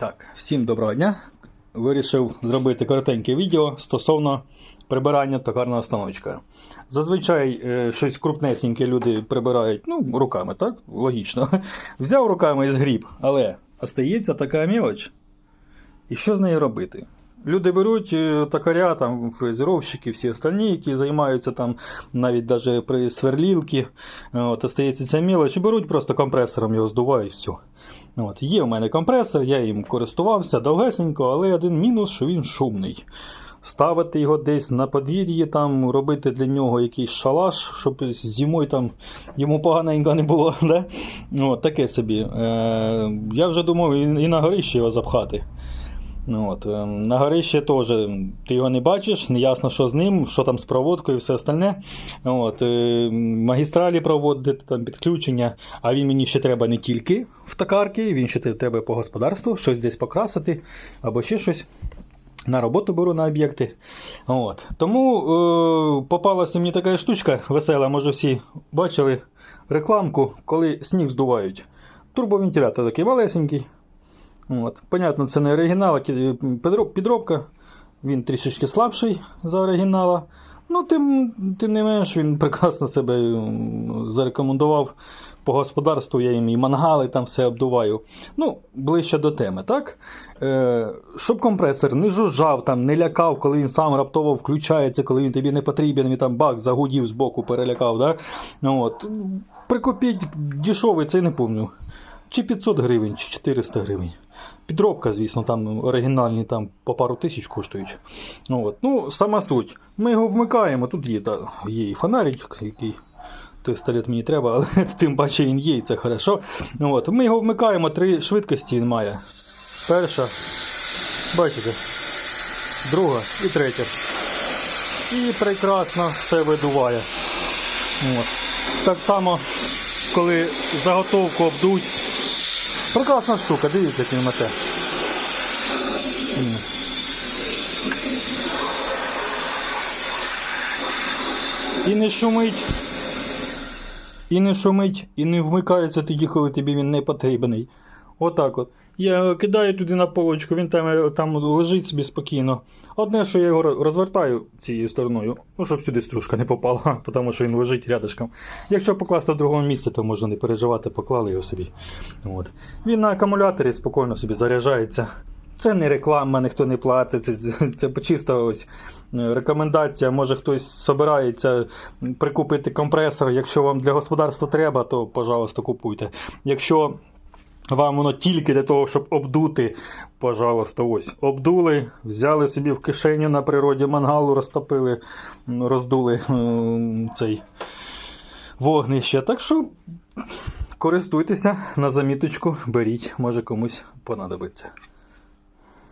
Так, всім доброго дня. Вирішив зробити коротеньке відео стосовно прибирання токарного станочка. Зазвичай е, щось крупнесеньке люди прибирають ну, руками, так? Логічно. Взяв руками і згріб, але остається така мілоч. І що з нею робити? Люди беруть е, токаря, там, фрезеровщики, всі остальні, які займаються там навіть даже при сверлілці, от, остається ця мілоч, беруть просто компресором його здувають, все. От, є в мене компресор, я їм користувався довгесенько, але один мінус, що він шумний. Ставити його десь на подвір'ї, там, робити для нього якийсь шалаш, щоб зимою там йому поганенько не було. Да? От, таке собі. Е, я вже думав і, на горище його запхати. Ну, от, е, на горище теж ти його не бачиш, не ясно, що з ним, що там з проводкою і все остальне. От, е, магістралі проводити, там підключення, а він мені ще треба не тільки в токарки, він ще треба по господарству, щось десь покрасити або ще щось. На роботу беру на об'єкти. От. Тому е, попалася мені така штучка весела, може всі бачили рекламку, коли сніг здувають. Турбовентилятор такий малесенький. От. Понятно, це не оригінал, а підробка. Він трішечки слабший за оригінала. Ну, тим, тим не менш, він прекрасно себе зарекомендував по господарству. Я їм і мангали там все обдуваю. Ну, ближче до теми, так? Е, щоб компресор не жужжав, там, не лякав, коли він сам раптово включається, коли він тобі не потрібен, він там бак загудів збоку перелякав. Да? Ну, От. Прикупіть дешевий, це не пам'ятаю. Чи 500 гривень, чи 400 гривень. Підробка, звісно, там оригінальні там по пару тисяч коштують. Ну, от. ну сама суть. Ми його вмикаємо, тут є, та, є і фонарик, який. Пістолет мені треба, але тим паче він є, і це хорошо. Ну, от. Ми його вмикаємо, три швидкості він має. Перша, бачите, друга і третя. І прекрасно все видуває. От. Так само, коли заготовку обдуть. Прекрасна штука, дивіться, мете. І не шумить. І не шумить, і не вмикається тоді, коли тобі він не потрібний. Отак от. Я кидаю туди на полочку, він там, там лежить собі спокійно. Одне, що я його розвертаю цією стороною, ну, щоб сюди стружка не попала, тому що він лежить рядышком. Якщо покласти в другому місці, то можна не переживати, поклали його собі. От. Він на акумуляторі спокійно собі заряджається. Це не реклама, ніхто не платить. Це, це, чисто ось е, рекомендація. Може хтось собирається прикупити компресор. Якщо вам для господарства треба, то, пожалуйста, купуйте. Якщо вам воно тільки для того, щоб обдути, пожалуйста, ось. Обдули, взяли собі в кишеню на природі мангалу, розтопили, роздули цей вогнище. Так що користуйтеся на заміточку, беріть, може комусь понадобиться.